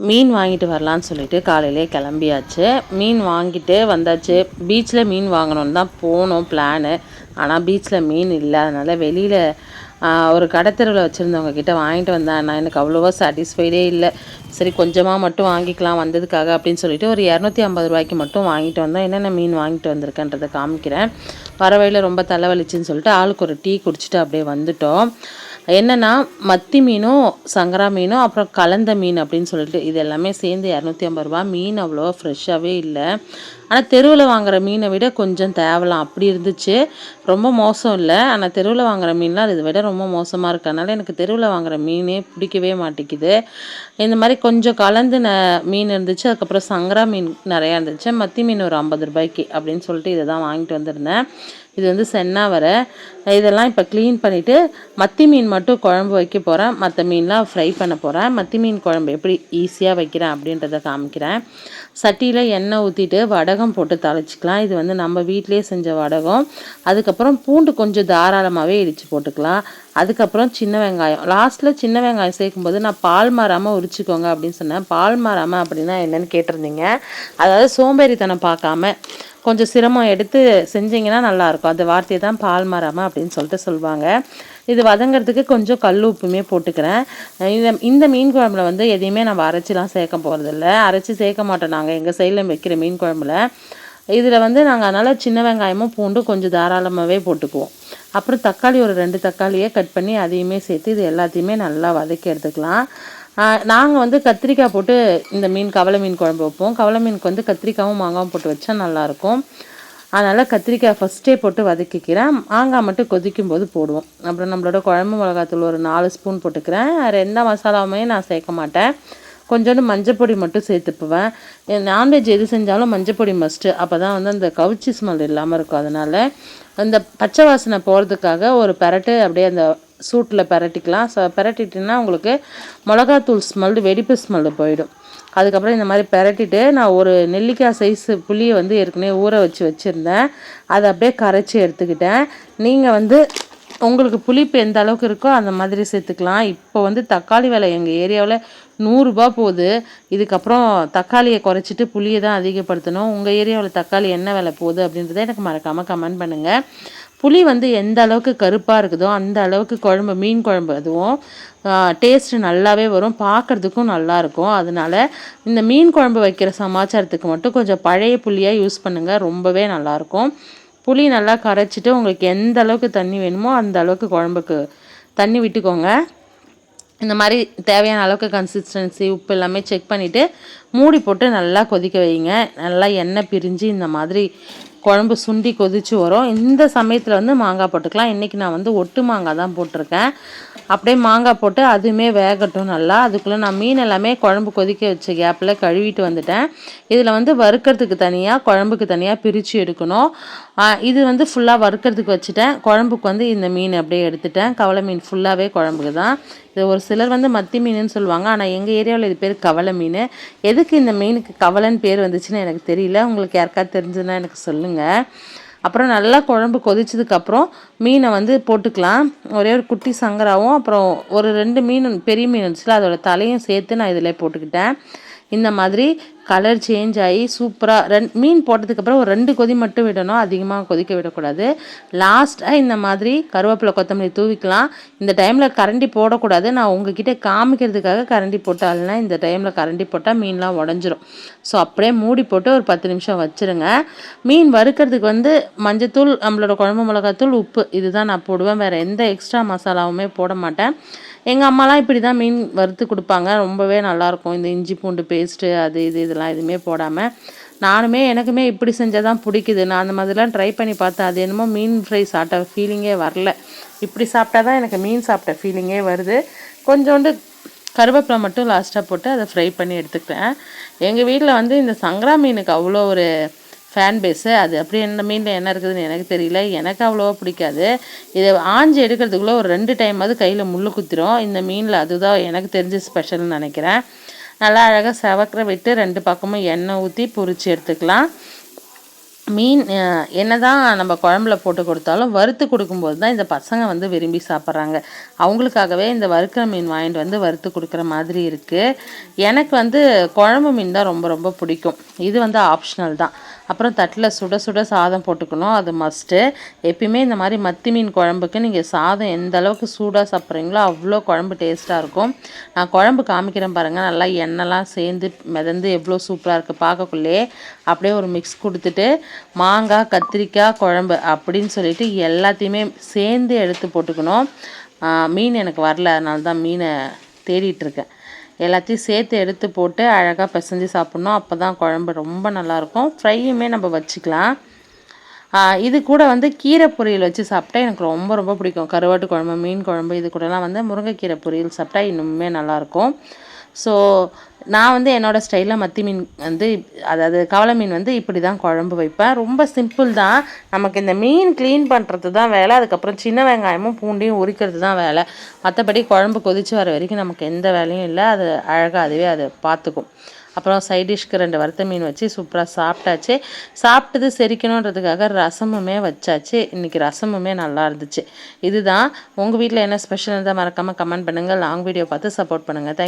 மீன் வாங்கிட்டு வரலான்னு சொல்லிட்டு காலையிலே கிளம்பியாச்சு. மீன் வாங்கிட்டு வந்தாச்சு. பீச்சில் மீன் வாங்கணும்னு தான் போனோம் பிளானு ஆனால் பீச்சில் மீன் இல்லை. அதனால் வெளியில் ஒரு கடத்தெருவில் வச்சுருந்தவங்க கிட்டே வாங்கிட்டு வந்தேன். நான் எனக்கு அவ்வளோவா சாட்டிஸ்ஃபைடே இல்லை. சரி கொஞ்சமாக மட்டும் வாங்கிக்கலாம் வந்ததுக்காக அப்படின்னு சொல்லிட்டு ஒரு இரநூத்தி ஐம்பது ரூபாய்க்கு மட்டும் வாங்கிட்டு வந்தோம். என்னென்ன மீன் வாங்கிட்டு வந்திருக்கேன்றதை காமிக்கிறேன். பறவையில் ரொம்ப தலைவலிச்சுன்னு சொல்லிட்டு ஆளுக்கு ஒரு டீ குடிச்சிட்டு அப்படியே வந்துட்டோம். என்னென்னா மத்தி மீனும் சங்கரா மீனும் அப்புறம் கலந்த மீன் அப்படின்னு சொல்லிட்டு இது எல்லாமே சேர்ந்து இரநூத்தி ஐம்பது ரூபா மீன் அவ்வளோ ஃப்ரெஷ்ஷாகவே இல்லை. ஆனால் தெருவில் வாங்குகிற மீனை விட கொஞ்சம் தேவலாம். அப்படி இருந்துச்சு. ரொம்ப மோசம் இல்லை. ஆனால் தெருவில் வாங்குற மீன்லாம் இதை விட ரொம்ப மோசமாக இருக்கனால எனக்கு தெருவில் வாங்குகிற மீனே பிடிக்கவே மாட்டேங்குது. இந்த மாதிரி கொஞ்சம் கலந்து ந மீன் இருந்துச்சு. அதுக்கப்புறம் சங்கரா மீன் நிறையா இருந்துச்சு. மத்தி மீன் ஒரு ஐம்பது ரூபாய்க்கு அப்படின்னு சொல்லிட்டு இதை தான் வாங்கிட்டு வந்திருந்தேன். இது வந்து சென்னா வர. இதெல்லாம் இப்போ க்ளீன் பண்ணிவிட்டு மத்தி மீன் மட்டும் குழம்பு வைக்க போகிறேன் மற்ற மீன்லாம் ஃப்ரை பண்ண போகிறேன் மத்தி மீன் குழம்பு எப்படி ஈஸியாக வைக்கிறேன் அப்படின்றத காமிக்கிறேன். சட்டியில் எண்ணெய் ஊற்றிட்டு வடை வடகம் போட்டு தாளிச்சிக்கலாம். இது வந்து நம்ம வீட்டிலே செஞ்ச வடகம். அதுக்கப்புறம் பூண்டு கொஞ்சம் தாராளமாகவே இடித்து போட்டுக்கலாம். அதுக்கப்புறம் சின்ன வெங்காயம். லாஸ்ட்டில் சின்ன வெங்காயம் சேர்க்கும்போது நான் பால் மாறாமல் உரிச்சிக்கோங்க அப்படின்னு சொன்னேன். பால் மாறாமல் அப்படின்னா என்னென்னு கேட்டிருந்தீங்க. அதாவது சோம்பேறித்தனம் பார்க்காம. கொஞ்சம் சிரமம் எடுத்து செஞ்சிங்கன்னா நல்லாயிருக்கும். அந்த வார்த்தையை தான் பால் மரமாக அப்படின்னு சொல்லிட்டு சொல்லுவாங்க இது வதங்கிறதுக்கு கொஞ்சம் கல் உப்புமே போட்டுக்கிறேன். இந்த இந்த மீன் குழம்புல வந்து எதையுமே நம்ம அரைச்சிலாம் சேர்க்க போகிறதில்ல அரைச்சி சேர்க்க மாட்டோம் நாங்கள் எங்கள் சைடில் வைக்கிற மீன் குழம்புல. இதில் வந்து நாங்கள் அதனால் சின்ன வெங்காயமும் பூண்டு கொஞ்சம் தாராளமாகவே போட்டுக்குவோம். அப்புறம் தக்காளி ஒரு ரெண்டு தக்காளியே கட் பண்ணி அதையுமே சேர்த்து இது எல்லாத்தையுமே நல்லா வதக்கி எடுத்துக்கலாம். நாங்கள் வந்து கத்திரிக்காய் போட்டு இந்த மீன் கவலை மீன் குழம்பு வைப்போம். கவலை மீனுக்கு வந்து கத்திரிக்காயும் மாங்காவும் போட்டு வச்சா நல்லாயிருக்கும். அதனால் கத்திரிக்காய் ஃபஸ்ட்டே போட்டு வதக்கிக்கிறேன். மாங்காய் மட்டும் கொதிக்கும் போது போடுவோம். அப்புறம் நம்மளோட குழம்பு மிளகாத்தூள் ஒரு நாலு ஸ்பூன் போட்டுக்கிறேன். வேறு எந்த மசாலாவுமே நான் சேர்க்க மாட்டேன். கொஞ்சோண்டு மஞ்சப்பொடி மட்டும் சேர்த்துப்புவேன் நான்வெஜ் எது செஞ்சாலும் மஞ்சப்பொடி மஸ்ட்டு அப்போ தான் வந்து அந்த கவுச்சி ஸ்மெல் இல்லாமல் இருக்கும். அதனால் அந்த பச்சை வாசனை போகிறதுக்காக ஒரு பரட்டு அப்படியே அந்த சூட்டில் பரட்டிக்கலாம். ஸோ பரட்டிட்டுனா உங்களுக்கு மிளகாத்தூள் ஸ்மெல்டு வெடிப்பு ஸ்மெல்லு போயிடும். அதுக்கப்புறம் இந்த மாதிரி பரட்டிட்டு நான் ஒரு நெல்லிக்காய் சைஸு புளியை வந்து ஏற்கனவே ஊற வச்சு வச்சுருந்தேன். அதை அப்படியே கரைச்சி எடுத்துக்கிட்டேன். நீங்கள் வந்து உங்களுக்கு புளிப்பு எந்த அளவுக்கு இருக்கோ அந்த மாதிரி சேர்த்துக்கலாம். இப்போ வந்து தக்காளி விலை எங்கள் ஏரியாவில் நூறுரூபா போகுது. இதுக்கப்புறம் தக்காளியை குறைச்சிட்டு புளியை தான் அதிகப்படுத்தணும். உங்கள் ஏரியாவில் தக்காளி என்ன விலை போகுது அப்படின்றத எனக்கு மறக்காமல் கமெண்ட் பண்ணுங்கள் புளி வந்து எந்த அளவுக்கு கருப்பாக இருக்குதோ அந்த அளவுக்கு குழம்பு மீன் குழம்பு அதுவும் டேஸ்ட்டு நல்லாவே வரும் பார்க்குறதுக்கும் நல்லாயிருக்கும். அதனால் இந்த மீன் குழம்பு வைக்கிற சமாச்சாரத்துக்கு மட்டும் கொஞ்சம் பழைய புளியாக யூஸ் பண்ணுங்கள் ரொம்பவே நல்லாயிருக்கும். புளி நல்லா கரைச்சிட்டு உங்களுக்கு எந்த அளவுக்கு தண்ணி வேணுமோ அந்த அளவுக்கு குழம்புக்கு தண்ணி விட்டுக்கோங்க. இந்த மாதிரி தேவையான அளவுக்கு கன்சிஸ்டன்சி உப்பு எல்லாமே செக் பண்ணிவிட்டு மூடி போட்டு நல்லா கொதிக்க வைங்க நல்லா எண்ணெய் பிரிஞ்சு இந்த மாதிரி குழம்பு சுண்டி கொதிச்சு வரும். இந்த சமயத்தில் வந்து மாங்காய் போட்டுக்கலாம். இன்றைக்கி நான் வந்து ஒட்டு மாங்காய் தான் போட்டிருக்கேன். அப்படியே மாங்காய் போட்டு அதுவுமே வேகட்டும் நல்லா. அதுக்குள்ளே நான் மீன் எல்லாமே குழம்பு கொதிக்க வச்ச கேப்பில் கழுவிட்டு வந்துட்டேன். இதில் வந்து வறுக்கிறதுக்கு தனியாக குழம்புக்கு தனியாக பிரித்து எடுக்கணும். இது வந்து ஃபுல்லாக வறுக்கிறதுக்கு வச்சுட்டேன். குழம்புக்கு வந்து இந்த மீன் அப்படியே எடுத்துட்டேன். கவலை மீன் ஃபுல்லாகவே குழம்புக்கு தான். இது ஒரு சிலர் வந்து மத்தி மீனுன்னு சொல்லுவாங்க. ஆனால் எங்கள் ஏரியாவில் இது பேர் கவலை மீன். எதுக்கு இந்த மீனுக்கு கவலைன்னு பேர் வந்துச்சுன்னு எனக்கு தெரியல. உங்களுக்கு யாருக்காவது தெரிஞ்சதுன்னா எனக்கு சொல்லுங்கள் அப்புறம் நல்லா குழம்பு கொதிச்சதுக்கப்புறம் மீனை வந்து போட்டுக்கலாம். ஒரே ஒரு குட்டி சங்கராவும் அப்புறம் ஒரு ரெண்டு மீன் பெரிய மீன் இருந்துச்சுல அதோட தலையும் சேர்த்து நான் இதில் போட்டுக்கிட்டேன். இந்த மாதிரி கலர் சேஞ்ச் ஆகி சூப்பராக ரெண் மீன் போட்டதுக்கப்புறம் ஒரு ரெண்டு கொதி மட்டும் விடணும். அதிகமாக கொதிக்க விடக்கூடாது. லாஸ்ட்டாக இந்த மாதிரி கருவேப்பிலை கொத்தமல்லி தூவிக்கலாம். இந்த டைமில் கரண்டி போடக்கூடாது. நான் உங்ககிட்ட காமிக்கிறதுக்காக கரண்டி போட்டால்னா இந்த டைமில் கரண்டி போட்டால் மீன்லாம் உடஞ்சிரும். ஸோ அப்படியே மூடி போட்டு ஒரு பத்து நிமிஷம் வச்சுருங்க. மீன் வறுக்கிறதுக்கு வந்து மஞ்சத்தூள் நம்மளோட குழம்பு மிளகாத்தூள் உப்பு இதுதான் நான் போடுவேன். வேறு எந்த எக்ஸ்ட்ரா மசாலாவுமே போட மாட்டேன். எங்கள் அம்மாலாம் இப்படி தான் மீன் வறுத்து கொடுப்பாங்க. ரொம்பவே நல்லாயிருக்கும். இந்த இஞ்சி பூண்டு பேஸ்ட்டு அது இது இதெல்லாம் எதுவுமே போடாமல் நானுமே எனக்குமே இப்படி செஞ்சால் தான் பிடிக்குது. நான் அந்த மாதிரிலாம் ட்ரை பண்ணி பார்த்தேன். அது என்னமோ மீன் ஃப்ரை சாப்பிட்ட ஃபீலிங்கே வரல. இப்படி சாப்பிட்டா தான் எனக்கு மீன் சாப்பிட்ட ஃபீலிங்கே வருது. கொஞ்சோண்டு கருவேப்பிலை மட்டும் லாஸ்ட்டாக போட்டு அதை ஃப்ரை பண்ணி எடுத்துக்கிட்டேன். எங்கள் வீட்டில் வந்து இந்த சங்கரா மீனுக்கு அவ்வளோ ஒரு ஃபேன் பேஸு அது அப்படி என்ன மீனில் என்ன இருக்குதுன்னு எனக்கு தெரியல. எனக்கு அவ்வளோவா பிடிக்காது. இதை ஆஞ்சி எடுக்கிறதுக்குள்ளே ஒரு ரெண்டு டைமாவது கையில் முள் குத்திரும். இந்த மீனில் அதுதான் எனக்கு தெரிஞ்ச ஸ்பெஷல்னு நினைக்கிறேன். நல்லா அழகாக செவக்கிற விட்டு ரெண்டு பக்கமும் எண்ணெய் ஊற்றி பொறிச்சு எடுத்துக்கலாம். மீன் என்ன என்னதான் நம்ம குழம்புல போட்டு கொடுத்தாலும் வறுத்து கொடுக்கும்போது தான் இந்த பசங்க வந்து விரும்பி சாப்பிட்றாங்க. அவங்களுக்காகவே இந்த வறுக்கிற மீன் வாங்கிட்டு வந்து வறுத்து கொடுக்குற மாதிரி இருக்குது எனக்கு வந்து குழம்பு மீன் தான் ரொம்ப ரொம்ப பிடிக்கும். இது வந்து ஆப்ஷனல் தான். அப்புறம் தட்டில் சுட சுட சாதம் போட்டுக்கணும். அது மஸ்ட்டு எப்பயுமே இந்த மாதிரி மத்தி மீன் குழம்புக்கு நீங்கள் சாதம் எந்த அளவுக்கு சூடாக சாப்பிட்றீங்களோ அவ்வளோ குழம்பு டேஸ்ட்டாக இருக்கும். நான் குழம்பு காமிக்கிறேன் பாருங்கள் நல்லா எண்ணெய்லாம் சேர்ந்து மிதந்து எவ்வளோ சூப்பராக இருக்குது பார்க்கக்குள்ளே. அப்படியே ஒரு மிக்ஸ் கொடுத்துட்டு மாங்காய் கத்திரிக்காய் குழம்பு அப்படின்னு சொல்லிட்டு எல்லாத்தையுமே சேர்ந்து எடுத்து போட்டுக்கணும். மீன் எனக்கு வரல. அதனால தான் மீனை தேடிட்டுருக்கேன் எல்லாத்தையும் சேர்த்து எடுத்து போட்டு அழகாக பிசைஞ்சு சாப்பிட்ணும். அப்போ தான் குழம்பு ரொம்ப நல்லாயிருக்கும். ஃப்ரையுமே நம்ம வச்சுக்கலாம். இது கூட வந்து கீரை பொரியல் வச்சு சாப்பிட்டா எனக்கு ரொம்ப ரொம்ப பிடிக்கும். கருவாட்டு குழம்பு மீன் குழம்பு இது கூடலாம் வந்து முருங்கைக்கீரை பொரியல் சாப்பிட்டா இன்னுமே நல்லாயிருக்கும். ஸோ நான் வந்து என்னோடய ஸ்டைலில் மத்தி மீன் வந்து அதாவது கவலை மீன் வந்து இப்படி தான் குழம்பு வைப்பேன். ரொம்ப சிம்பிள் தான். நமக்கு இந்த மீன் க்ளீன் பண்ணுறது தான் வேலை. அதுக்கப்புறம் சின்ன வெங்காயமும் பூண்டையும் உரிக்கிறது தான் வேலை. மற்றபடி குழம்பு கொதிச்சு வர வரைக்கும் நமக்கு எந்த வேலையும் இல்லை. அது அழகாக அதுவே அதை பார்த்துக்கும் அப்புறம் சைட் டிஷ்க்கு ரெண்டு வறுத்த மீன் வச்சு சூப்பராக சாப்பிட்டாச்சு. சாப்பிட்டது செரிக்கணுன்றதுக்காக ரசமுமே வச்சாச்சு. இன்றைக்கி ரசமுமே நல்லா இருந்துச்சு. இதுதான். உங்கள் வீட்டில் என்ன ஸ்பெஷல் இருந்தால் மறக்காமல் கமெண்ட் பண்ணுங்கள் லாங் வீடியோ பார்த்து சப்போர்ட் பண்ணுங்கள் தேங்க்